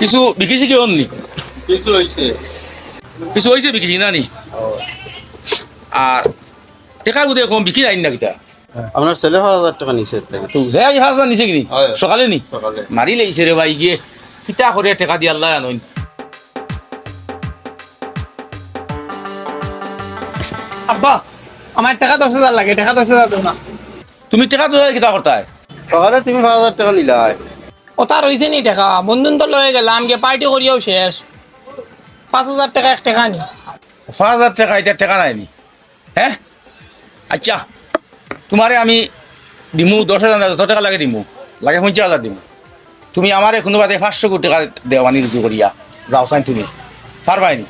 কিছু বিকিছি কি নি কিছু হয়েছে কিছু হয়েছে বিকিছি না নি আর টেকা বোধ কম বিকি যাই না কিতা? আপনার ছেলে হাজার টাকা নিচে থেকে তো হে আজ হাজার নিছে কিনি? হয়। সকালে নি? সকালে। মারি লেগেছে রে ভাই গিয়ে কিতা করে টেকা দিয়ে আল্লাহ আনইন। আব্বা আমার টাকা দশ হাজার লাগে টাকা দশ হাজার দেবো না। তুমি টেকা তো কিতা করতায় সকালে তুমি পাঁচ হাজার টাকা নিলাই ওটা রয়েছে নি টাকা। বন্ধুন তো লয়ে গেলাম গিয়ে পার্টি করিয়াও শেষ। পাঁচ হাজার টাকা এক টাকা নি। পাঁচ হাজার টাকা এটা টাকা নাই নি। হ্যাঁ? আচ্ছা তোমারে আমি দিমু দশ হাজার না, যত টাকা লাগে দিমু। লাগে পঞ্চাশ হাজার দিমু। তুমি আমারে কোনো বাদে পাঁচশো কোটি টাকা দেওয়ানি রুজু করিয়া। যাও চাই তুমি। পারবাইনি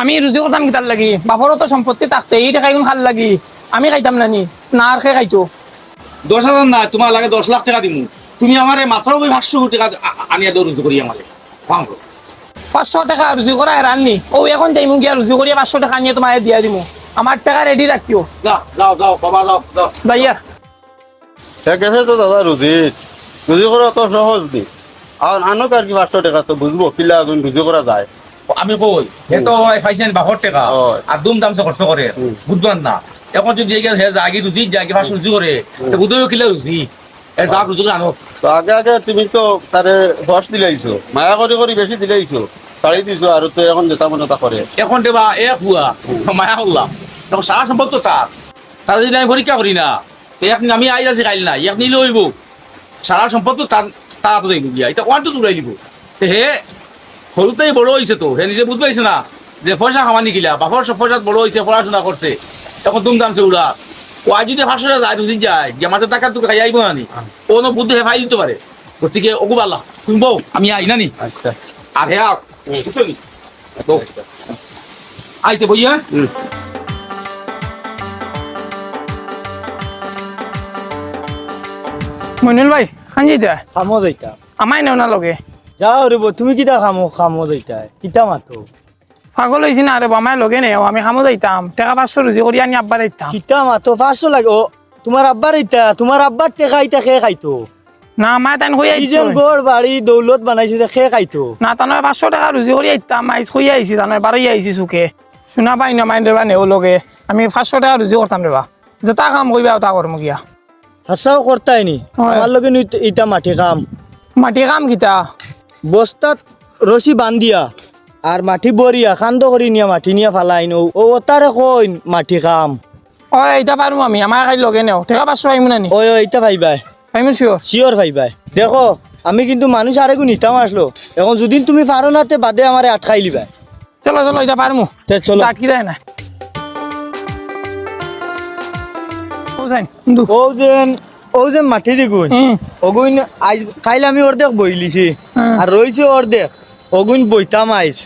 আমি রুজি করতাম কিতার লাগি? বাপরও তো সম্পত্তি থাকতে এই টাকা খাল লাগি? আমি খাইতাম নানি না আর খেয়ে খাইতো। দশ হাজার না তোমার লাগে দশ লাখ টাকা দিমু। তুমি আমারে মাত্র ওই পাঁচশো কোটি টাকা আনিয়া দেও রুজু করিয়া আমারে। পাঁচশো টাকা রুজি করা রাননি ও এখন যাইমু গিয়া রুজি করিয়া পাঁচশো টাকা নিয়ে তোমার দিয়া দিমু। আমার টাকা রেডি রাখিও। যাও যাও যাও বাবা যাও যাও। যাইয়া ঠিক আছে তো দাদা রুজি? রুজি করা তো সহজ নি। আর আনো কার কি পাঁচশো টাকা তো বুঝব কিলা করা যায়। আমি কই হে তো পাইছেন বাপর টাকা। আর দুম খরচ করে। বুঝবেন না। এখন যদি আগে রুজি যায় পাঁচশো রুজি করে তো বুঝবে কিলা রুজি? রুজি করে আনো। তো আগে আগে তুমি তো তারে দশ দিলাইছো মায়া বেশি দিলাইছো শাড়ি দিছো আর তো এখন দেবা এ মায়া হল্লা তখন সারা সম্পদ তো তার তার যদি আমি করি না এক আমি আই আছি কাইল না এক নিলে হইব সারা সম্পদ তো তার তারা তো দেখব গিয়া। এটা ওয়ান দিব। হে সৰুতেই বড় হয়েছে তো। হে নিজে বুঝতে পারছে না যে পয়সা খামানি গিলা। বাপর সব পয়সা বড় হয়েছে পড়াশোনা করছে এখন দুমদামছে উড়া ও আজ যদি টাকা যায় দুদিন যায়। যে আমাদের টাকা তো খাই আইব না কোনো বুদ্ধি হে ফাই দিতে পারে। গতিকে ওগু পাল্লা শুনব আমি আই নানি আচ্ছা। আর হে আইতে বইয়া হুম। মইনুল ভাই খান যাইতে? খামো যাইতা। আমাই নেও না লগে। যাও রে তুমি কিতা খামো? খামো যাইতা। কিতা মাতো? পাগল হয়েছি না রে আমায় লগে নেও আমি খামো যাইতাম টাকা পাঁচশো রুজি করি আনি আব্বা যাইতাম কিতা মাতো পাঁচশো লাগে ও তোমার আব্বার ইতা তোমার আব্বার টেকা ইতা খেয়ে খাইতো? না আমায় তাই হই আইছি ইজন গড় বাড়ি দৌলত বানাইছে যে খেয়ে খাইতো? না তানয় পাঁচশো টাকা রুজি কৰি আইতাম আইস খুই আইছি তানয় বারই আইছি চুকে। শুনা পাই না মাইন ৰেবা নেও লগে। আমি পাঁচশো টাকা রুজি করতাম ৰেবা। যেটা কাম কৰিবা তা করম গিয়া হাসাও করতাই নি। আমার লগে ইটা মাটি কাম। মাটি কাম কিতা? বস্তাত রশি বান্ধিয়া আর মাটি বরিয়া খান্দ করি নিয়া মাটি নিয়া ফালাই নো। ও তারে কইন মাটি কাম। অ এইটা পারমু আমি আমার খাই লগে নেও। টাকা পাঁচশো পাইমু নানি ওই ওই ইটা ভাইবাই পাইমু চিয়র শিওর ভাইবাই দেখো আমি কিন্তু মানুষ আরেকু নিতাম আসলো এখন যদি তুমি পারো না তে বাদে আমারে আটকাই লিবাই। চলো চলো এটা পারমু তে চলো। আটকি দেয় না ও যাইন কিন্তু ও যে মাটি আজ আমি অর্ধেক বইলিছি। আর রয়েছে অর্ধেক অগুন বইতাম আইস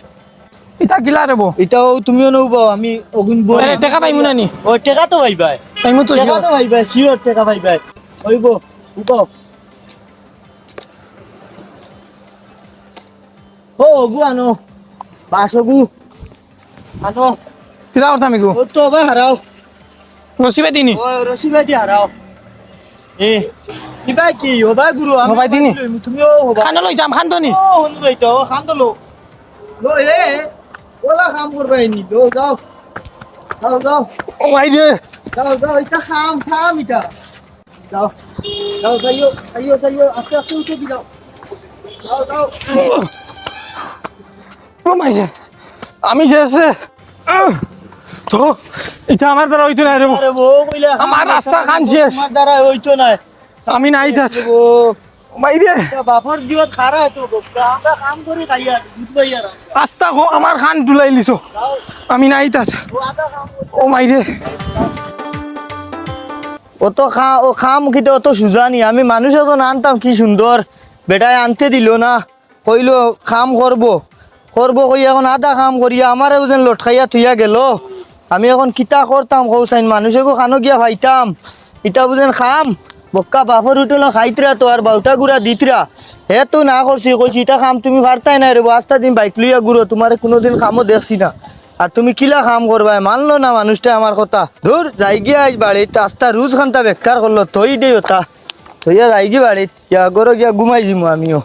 ইটা কিলা রেব এটাও তুমিও নৌবাও আমি অগুন বই আরে টাকা পাইমু নানি ও টেকা তো ভাইবাই পাইমু তো টেকা তো ভাইবাই শিওর টেকা ভাইবাই ওইব উবাও ও অগু আনো। বাস অগু। আনো। কিতা করতাম ইগু ও তো ভাই হারাও। রসি পাই দিনি? ও রশি ভাই দি হারাও এ কি? হবা গুরু আমি হবাই দিনি? তুমিও হবা খান লইতাম খান তো নি ও হনু ভাই তো খান লো লো এ ওলা কাম করবাই নি যাও যাও। যাও ও ভাই রে। যাও যাও এটা খাম খাম এটা। যাও যাও যাইও যাইও যাইও আস্তে আস্তে উঠে দি যাও। যাও যাও। ও মাই রে আমি শেষে তো এটা আমার দ্বারা হইতো না রে আমার রাস্তা শেষ। তোমার দ্বারা হইতো না আমি নাই তাত ও ভাই রে বাপর দিওত খারা তো বক্কা আমরা কাম করি খাইয়া আমার খান ডুলাই লিছো। আমি নাই তাত। ও আদা কাম করি ও মাই রে অত খা ও খাম কিন্তু অত সুজানি আমি মানুষ এখন আনতাম কি সুন্দর বেটায় আনতে দিল না। কইলো খাম করব করব কই এখন আধা কাম করিয়া আমারও যেন লটকাইয়া থুইয়া গেল। আমি এখন কিতা করতাম কৌসাইন মানুষেকো খানো গিয়া ভাইতাম। ইটা বুঝেন খাম। বক্কা বাফর উঠল খাইতরা তো আর বাউটা গুড়া দিতরা হে তো না করছি কইছি এটা খাম তুমি পারতাই না রে আস্তা দিন বাইক লইয়া গুড়ো তোমার কোনোদিন খামও দেখছি না। আর তুমি কিলা খাম করবাই মানলো না মানুষটা আমার কথা। ধুর যাই গিয়া আজ বাড়িত আস্তা রুজ খান্তা বেকার করল থই দেই ওটা থইয়া যাই গিয়ে বাড়িত ইয়া গরো গিয়া ঘুমাই দিমু আমিও।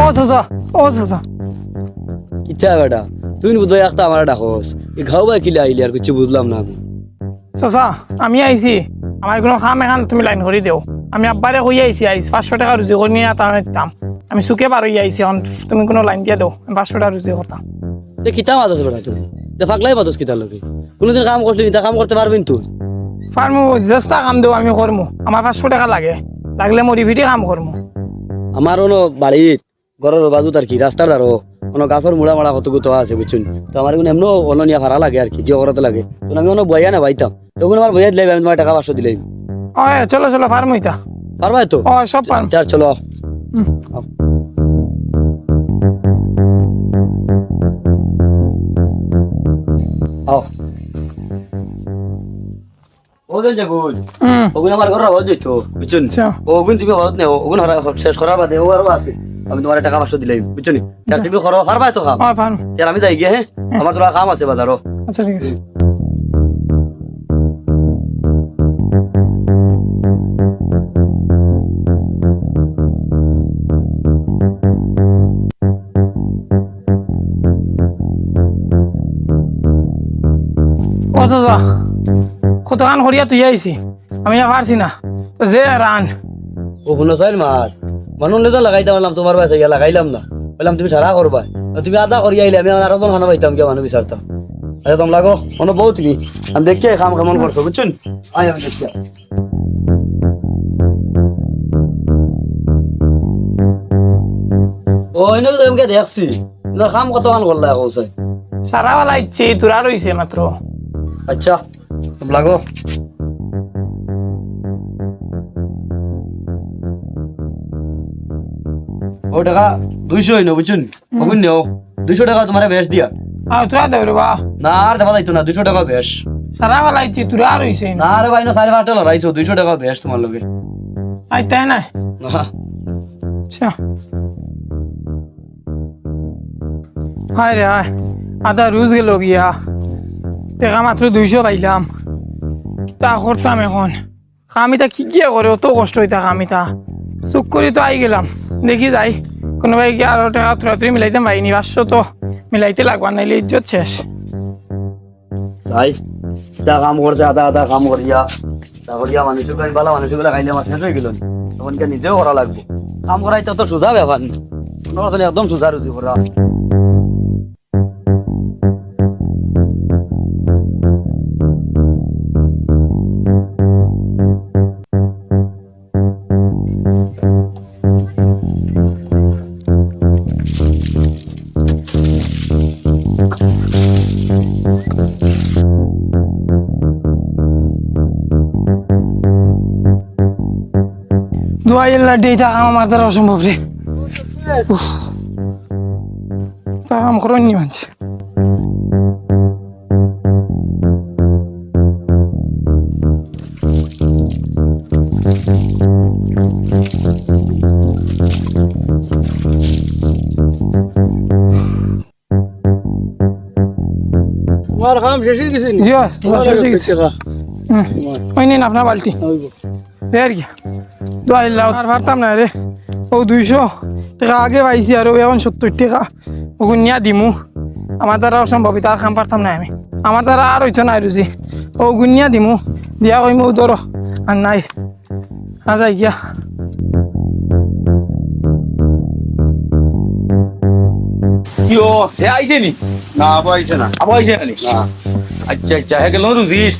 ও চাচা ও চাচা। কিটা বেটা? তুই বুধবাই একটা আমার ডাকস এই ঘাও বাই কিলে আইলি আর কিছু বুঝলাম না আমি। চাচা আমি আইছি। আমার কোনো কাম এখান তুমি লাইন করে দেও। আমি আব্বারে কই আইছি আইস পাঁচশো টাকা রুজি করে নিয়ে তার দাম আমি সুখে পার আইছি এখন তুমি কোনো লাইন দিয়ে দাও। আমি পাঁচশো টাকা রুজি করতাম তে কিতা মাতস বেটা তুই দে ফাকলাই মাতস কিতার লগে। কোনোদিন কাম করলি তা কাম করতে পারবিন তুই? ফার্মু চেষ্টা কাম দেও আমি করমু আমার পাঁচশো টাকা লাগে। লাগলে মই রিভিটি কাম করমু আমার অনো বাড়িত ঘরের বাজুত আর কি রাস্তার দ্বারো কোনো গাছের মুড়া মারা কত গুতো আছে বুঝছুন তো আমার কোনো এমন অননিয়া ভাড়া লাগে আর কি জিও করতে লাগে। তো আমি অন্য বইয়া না বাইতাম। তখন আমার বইয়া দিলাই আমি তোমার টাকা পাঁচশো দিলাই চলো চলো ফার্মু ইতা। পারবা তো? সব পারম চার চলো। আও ওগুন আমার ঘর আওয়াজ বুঝছেন। ওগুন তুমি আওয়াজ নেও ওগুন শেষ করার বাদে ও আরও আছে। আমি তোমার টাকা পাঁচশো দিলাই বুঝছ নি? তুমি করো পারবা তো কাম তাহলে আমি যাই গিয়ে হ্যাঁ। আমার তোরা কাম আছে বাজারও আচ্ছা ঠিক আছে। চাচা কতক্ষণ করিয়া তুই আইছি আমি আর পারছি না। যে রান ও কোনো চাইল মার মানুষ তো লাগাইতে পারলাম তোমার বাসে গিয়া লাগাইলাম না। বললাম তুমি সারা করবা তুমি আদা করি আইলে আমি আরও জন খানা পাইতাম গিয়া মানুষ বিচারতাম আচ্ছা তোম লাগো মনে বউ তুমি। আমি দেখছি কাম কেমন করছ বুঝছেন আমি দেখছি ও এনে তো তোমাকে দেখছি। তোমার কাম কতক্ষণ করলা এখন চাই। সারাওয়ালা ইচ্ছে তোরা রইছে মাত্র আচ্ছা লাগো। ও টাকা দুইশো হইনো বুঝছেন কখন নেও। দুইশো টাকা তোমার বেশ দিয়া। আর তোরা দেও রে বা। না আর দেওয়া যাইতো না দুইশো টাকা বেশ। সারাওয়ালা ইচ্ছে তোরা রইছে না। রে ভাই না সাড়ে পাঁচটা লড়াইছো দুইশো টাকা বেশ তোমার লগে। আই তাই না? না। আচ্ছা হায় রে হায় আধা রুজ গেল গিয়া। টাকা মাত্র দুইশো পাইলাম। তা করতাম এখন। কামিতা কি গিয়া করে অত কষ্ট হইতা তা চুপ করি তো আই গেলাম। দেখি যাই। কোনোবাই কি আরও টাকা তুরাতুরি মিলাইতে নি পাঁচশো তো মিলাইতে লাগবা নাইলে ইজ্জত শেষ। ভাই যা কাম করছে আধা আধা কাম করিয়া তা করিয়া মানুষের কাছে ভালো মানুষেরগুলা খাইলে আমার শেষ হয়ে গেল তখন নিজেও করা লাগবো? কাম করাই তো সোজা ব্যাপার কোনো একদম সোজা রুজি করা। দোয়াই এল্লা ডেটা আমার দ্বারা অসম্ভব রে। কাম করেন নি মানছে। তোমার কাম শেষ হয়ে গেছে জি শেষ হয়ে গেছে। ওই নিন আপনার বালতি। আর কি। দোয়াই আর পারতাম না রে। ও দুইশো টাকা আগে পাইছি আর এখন সত্তর টাকা। ওগুন নিয়া দিমু। আমার দ্বারা অসম্ভব তার কাম পারতাম না আমি। আমার দ্বারা আর হইতো না রুজি। ও গুনিয়া দিমু। দিয়া কইমু ধরো। আর নাই। আর যাই গিয়া। কিয় হে আইছে নি? না পাইছে না। আবার আইছে না আচ্ছা আচ্ছা হে গেল রুজির?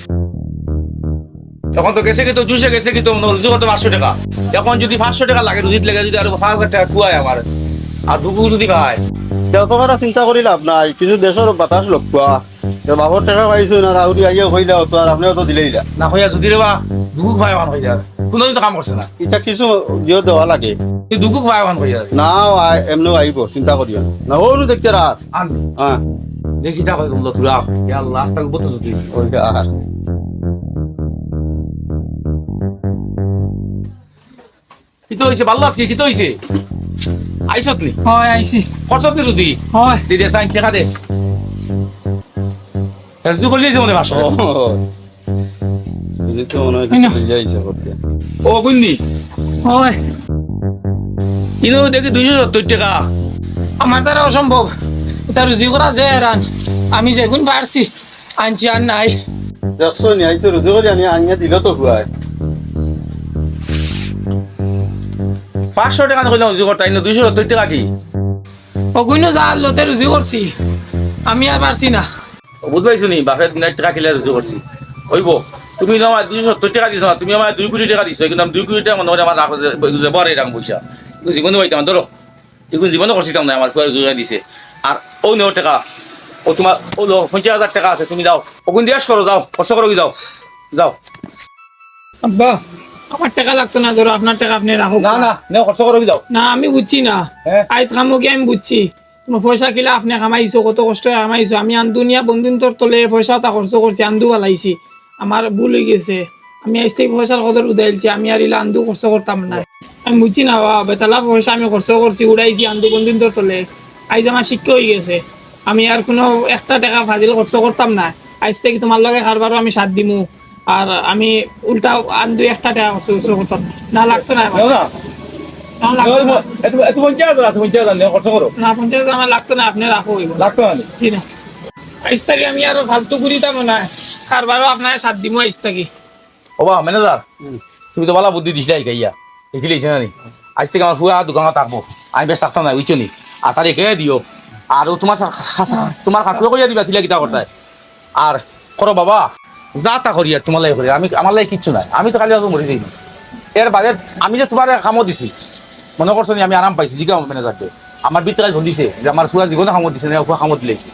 এখন তো গেছে কি তো জুসে গেছে কি তো রুজি কত পাঁচশো টাকা। এখন যদি পাঁচশো টাকা লাগে রুজিত লাগে যদি আরও পাঁচ হাজার টাকা কুয়ায় আমার আর দুপুর যদি খায়। যত ভাড়া চিন্তা করি লাভ নাই কিছু দেশের বাতাস লক্ষা বাবর টাকা পাইছো না রাউরি আগে হইলে তো আর আপনিও তো দিলেই না না হইয়া যদি রে বা দুগুক ভাই হয়ে যাবে কোনোদিন তো কাম করছে না। এটা কিছু দিও দেওয়া লাগে। দুগুক ভাই হয়ে যাবে না আই- এমনিও আইব চিন্তা করিও না। হনু দেখতে রাত হ্যাঁ দেখি তা কই বলল তুরা ইয়া বতো তুই ওইটা আর কি তো হইছে? ভালো আজকে কি তো হইছে? আইছত নি হয় আইছি। কত নি রুজি হয়। দে দে সাইন টাকা দে। রুজি করলি দিতে মনে পারছ ও তো মনে হয় কিছু যাইছে করতে। ও গুন্নি হয়। ইনো দেখি দুইশো সত্তর টাকা। আমার দ্বারা অসম্ভব। এটা রুজি করা যে রান আমি যেগুন পারছি আনছি আর নাই। দেখছ নি আইতো রুজি করে আনি আনিয়া দিল তো হুয়ায় পাঁচশো টাকা কইলাম রুজি করতে আইনো দুইশো সত্তর টাকা কি অগুইনো যা লতে রুজি করছি আমি আর পারছি না। বুঝবাইছো নি? বাপে দুনিয়ার টাকা কিলে রুজি করছি ওইব তুমি তো আমার দুইশো সত্তর টাকা দিছো না তুমি আমার দুই কোটি টাকা দিছো কিন্তু আমি দুই কোটি টাকা মনে হয় আমার রাখো বড় এরকম পয়সা জীবনে হইতাম ধরো এগুলো জীবনে করছিলাম না আমার ফুয়ার রোজগার দিছে। আর ও নেও টাকা। ও তোমার ও লো পঞ্চাশ হাজার টাকা আছে তুমি যাও। ওগুন দিয়াস করো যাও কষ্ট করো যাও। যাও। আব্বা আমার টাকা লাগতো না ধরো আপনার টাকা আপনি রাখো না না নেও কষ্ট করো যাও না আমি বুঝছি না। হ্যাঁ। আইজ খামো কি আমি বুঝছি। তোমার পয়সা কিলা আপনি কামাইছো কত কষ্ট কামাইছো। আমি আন্দুনিয়া বন্ধুন তোর তলে পয়সা তা খরচ করছি আন্দু বালাইছি আমার ভুল হয়ে গেছে। আমি আইজ থেকে পয়সার কদর উদাইলছি আমি আর ইলা আন্দু খরচ করতাম না আমি বুঝছি না বাবা বেতালা পয়সা আমি খরচ করছি উড়াইছি আন্দু বন্ধুন তোর তলে। আইজ আমার শিক্ষা হয়ে গেছে। আমি আর কোনো একটা টাকা ফাজিল খরচ করতাম না আইজ থেকে তোমার লগে কারবারও আমি সাথ দিমু। আর আমি উল্টা আন্দু একটা টাকা খরচ করতাম। না। লাগতো না আমার। লাগতো না। আপনি রাখো হইব লাগতো না জি না। আইস থাকি আমি আরও ফালতু ঘুরিতাম না কারবারও আপনার সাত দিব আইস থাকি ওবা ম্যানেজার তুমি তো ভালো বুদ্ধি দিছিলে গাইয়া। দেখিলে না নি আজ থেকে আমার ফুয়া দোকানত থাকব। আমি বেশ থাকতাম না বুঝছ নি? আর তার একে দিও। আর ও তোমার তোমার কাকুকে কইয়া দিবা কিলা কিতা করতে আর করো বাবা। যা তা করি আর তোমার লাগে করি। আমি আমার লাগে কিচ্ছু নাই। আমি তো খালি আজও মরি দিই এর বাদে আমি যে তোমার কামও দিছি মনে করছ আমি আরাম পাইছি জিজ্ঞা ম্যানেজারকে আমার ভিতরে কাজ দিছে যে আমার ফুয়া জীবনে কামত দিছে না ফুয়া কামত দিলেছে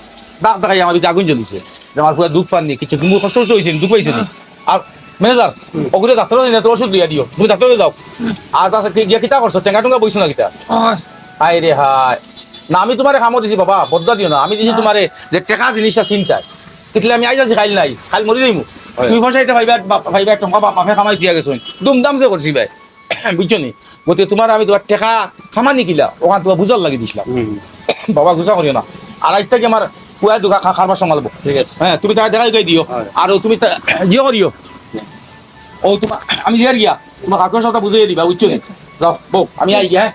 ডাক দেখাই আমার ভিতরে আগুন জ্বলিছে যে আমার ফুয়া দুঃখ পাননি কিছু তুমি কষ্ট টষ্ট হয়েছে দুঃখ পাইছে নি। আর ম্যানেজার ওগুলো ডাক্তারও দিনে তো ওষুধ দিয়া দিও তুমি ডাক্তারে যাও আর তাছাড়া গিয়া কিতা করছ টেঙ্গা টুঙ্গা বইছো না কিতা? হাই রে হাই না আমি তোমারে কামত দিছি বাবা বদলা দিও না। আমি দিছি তোমারে যে টেকা জিনিসটা চিন্তায় কিতলে আমি আইজ আছি খাইল নাই খাইল মরি যাইমু। হয়। তুমি পয়সা এটা ভাইবা বাপ- ভাইবা টঙ্কা বাপ বাপে কামাই দিয়া গেছো দুমদাম সে করছি ভাই। বুঝছ নি? গতিকে তোমার আমি তোমার টেকা খামানি কিলা ওখান তোমার বুঝার লাগি দিছিলাম বাবা গুছা করিও না। আর আজ থেকে আমার পুয়া দোকা খা খাবার সামালবো ঠিক আছে। হ্যাঁ তুমি তাই দেখাই গাই দিও আর তুমি জিও করিও ও তোমার আমি জিয়ার গিয়া। তোমার কাকুর সাথে বুঝিয়ে দিবা বুঝছ নি? যাও বউ আমি আই গিয়া হ্যাঁ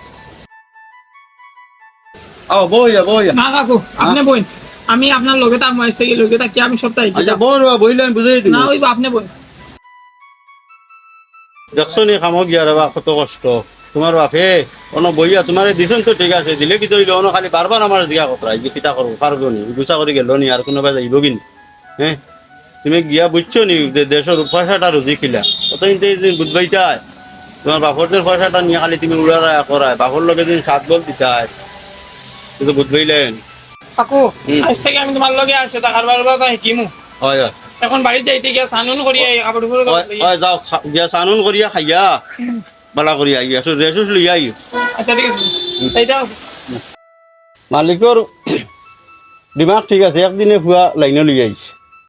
আও বইয়া বইয়া না কাকু আপনি বইন আমি আপনার লগে থাকব আইস থেকে লগে থাকি আমি সপ্তাহে আচ্ছা বর বইলে আমি বুঝাই দিই না হইব আপনি বইন দেখছ নি খামো গিয়া রে বা কত কষ্ট। তোমার বাপে অন বইয়া তোমার দিছন তো ঠিক আছে দিলে কি তৈল অন খালি বারবার আমার দিয়া এই যে কিতা করব পারব নি গুছা করে গেল নি আর কোনোবা যাইব কি নি? হ্যাঁ তুমি গিয়া বুঝছ নি যে দেশের পয়সাটা রুজি খিলা। অত কিন্তু এই দিন বুঝবাইতাই তোমার বাপরদের পয়সাটা নিয়ে খালি তুমি উড়ারা করায় বাপর লগে দিন সাত বল দিতাই কিন্তু বুঝবাইলেন কাকু আজ থেকে আমি তোমার লগে আসি তা কারবার বাবা শিকিমু? হয় হয়। এখন বাড়ি যাইতে গিয়া সানুন করিয়া কাপড় উপরে হয়, যাও গিয়া সানুন করিয়া খাইয়া বালা করিয়া আইয়া রেসুস লইয়া আই আচ্ছা ঠিক আছে। এইটা মালিকৰ দিমাগ ঠিক আছে একদিনে ফুৱা লাইনে লৈ আহিছে